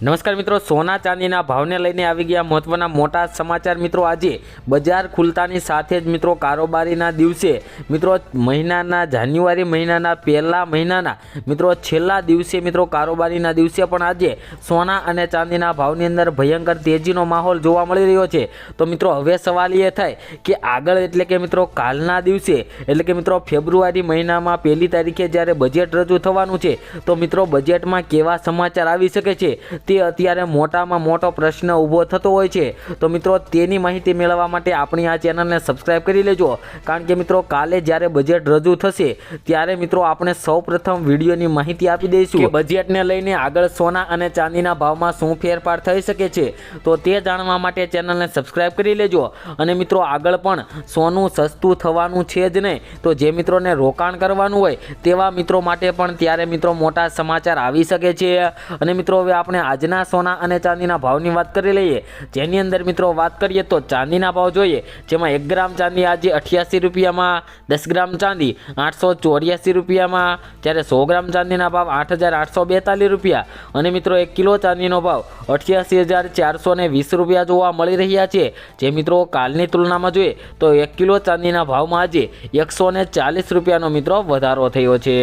નમસ્કાર મિત્રો, સોના ચાંદીના ભાવને લઈને આવી ગયા મહત્વના મોટા સમાચાર મિત્રો. આજે બજાર ખુલતાની સાથે જ મિત્રો કારોબારીના દિવસે મિત્રો મહિનાના, જાન્યુઆરી મહિનાના, પહેલા મહિનાના મિત્રો છેલ્લા દિવસે મિત્રો કારોબારીના દિવસે પણ આજે સોના અને ચાંદીના ભાવની અંદર ભયંકર તેજીનો માહોલ જોવા મળી રહ્યો છે. તો મિત્રો, હવે સવાલ એ થાય કે આગળ એટલે કે મિત્રો કાલના દિવસે એટલે કે મિત્રો ફેબ્રુઆરી મહિનામાં પહેલી તારીખે જ્યારે બજેટ રજૂ થવાનું છે, તો મિત્રો બજેટમાં કેવા સમાચાર આવી શકે છે? તે અત્યારે મોટામાં મોટો પ્રશ્ન ઊભો થતો હોય છે. તો મિત્રો, તેની માહિતી મેળવવા માટે આપણી આ ચેનલને સબસ્ક્રાઈબ કરી લેજો. કારણ કે મિત્રો, કાલે જ્યારે બજેટ રજૂ થશે, ત્યારે મિત્રો આપણે સૌપ્રથમ વિડીયોની માહિતી આપી દઈશું. બજેટને લઈને આગળ સોના અને ચાંદીના ભાવમાં શું ફેરફાર થઈ શકે છે, તો તે જાણવા માટે ચેનલને સબસ્ક્રાઈબ કરી લેજો. અને મિત્રો, આગળ પણ સોનું સસ્તું થવાનું છે જ નહીં. તો જે મિત્રોને રોકાણ કરવાનું હોય, તેવા મિત્રો માટે પણ ત્યારે મિત્રો મોટા સમાચાર આવી શકે છે. અને મિત્રો, હવે આપણે આજના સોના અને ચાંદીના ભાવની વાત કરી લઈએ, જેની અંદર મિત્રો વાત કરીએ તો ચાંદીના ભાવ જોઈએ, જેમાં એક ગ્રામ ચાંદી આજે અઠ્યાસી રૂપિયામાં, દસ ગ્રામ ચાંદી આઠસો ચોર્યાસી રૂપિયામાં, જ્યારે સો ગ્રામ ચાંદીના ભાવ આઠ હજાર આઠસો બેતાલીસ રૂપિયા. અને મિત્રો એક કિલો ચાંદીનો ભાવ અઠ્યાસી હજાર ચારસો વીસ રૂપિયા જોવા મળી રહ્યા છે. જે મિત્રો કાલની તુલનામાં જોઈએ, તો એક કિલો ચાંદીના ભાવમાં આજે એકસો ચાલીસ રૂપિયાનો મિત્રો વધારો થયો છે.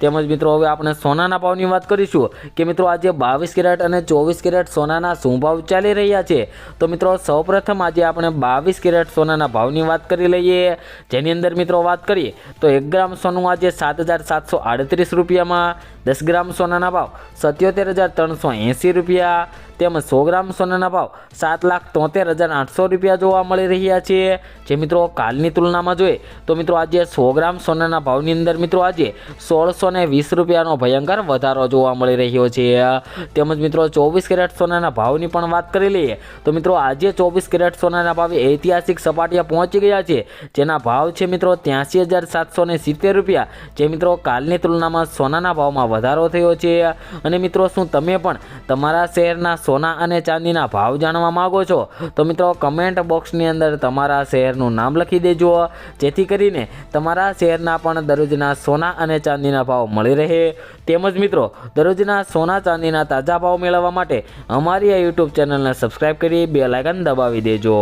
તેમજ મિત્રો હવે આપણે સોનાના ભાવની વાત કરીશું, કે મિત્રો આજે બાવીસ કેરેટ અને ચોવીસ કેરેટ સોનાના શું ભાવ ચાલી રહ્યા છે? તો મિત્રો, સૌપ્રથમ આજે આપણે બાવીસ કેરેટ સોનાના ભાવની વાત કરી લઈએ. જેની અંદર મિત્રો વાત કરીએ, તો એક ગ્રામ સોનું આજે સાત હજાર સાતસો આડત્રીસ રૂપિયામાં, દસ ગ્રામ સોનાના ભાવ સત્યોતેર હજાર ત્રણસો એંસી રૂપિયા તેમજ સો ગ્રામ સોનાના ભાવ સાત લાખ તોતેર હજાર આઠસો રૂપિયા જોવા મળી રહ્યા છે. જે મિત્રો કાલની તુલનામાં જોઈએ તો મિત્રો આજે સો ગ્રામ સોનાના ભાવની અંદર મિત્રો આજે સોળસો ને વીસ રૂપિયાનો ભયંકર વધારો જોવા મળી રહ્યો છે. તેમજ મિત્રો ચોવીસ કેરેટ સોનાના ભાવની પણ વાત કરી લઈએ તો મિત્રો આજે ચોવીસ કેરેટ સોનાના ભાવે ઐતિહાસિક સપાટીએ પહોંચી ગયા છે. જેના ભાવ છે મિત્રો ત્યાંસી હજાર સાતસો ને સિત્તેર રૂપિયા. જે મિત્રો કાલની તુલનામાં સોનાના ભાવમાં વધારો થયો છે. અને મિત્રો શું તમે પણ તમારા શહેરના સોના અને ચાંદીના ભાવ જાણવા માગો છો તો મિત્રો કમેન્ટ બોક્સની અંદર તમારા શહેરનું નામ લખી દેજો. જેથી કરીને તમારા શહેરના પણ દરરોજના સોના અને ચાંદીના ભાવ મળી રહે. તેમજ મિત્રો, દરરોજના સોના, ચાંદીના તાજા ભાવ મેળવવા માટે અમારી આ યુટ્યુબ ચેનલને સબસ્ક્રાઈબ કરી બે લાયકન દબાવી દેજો.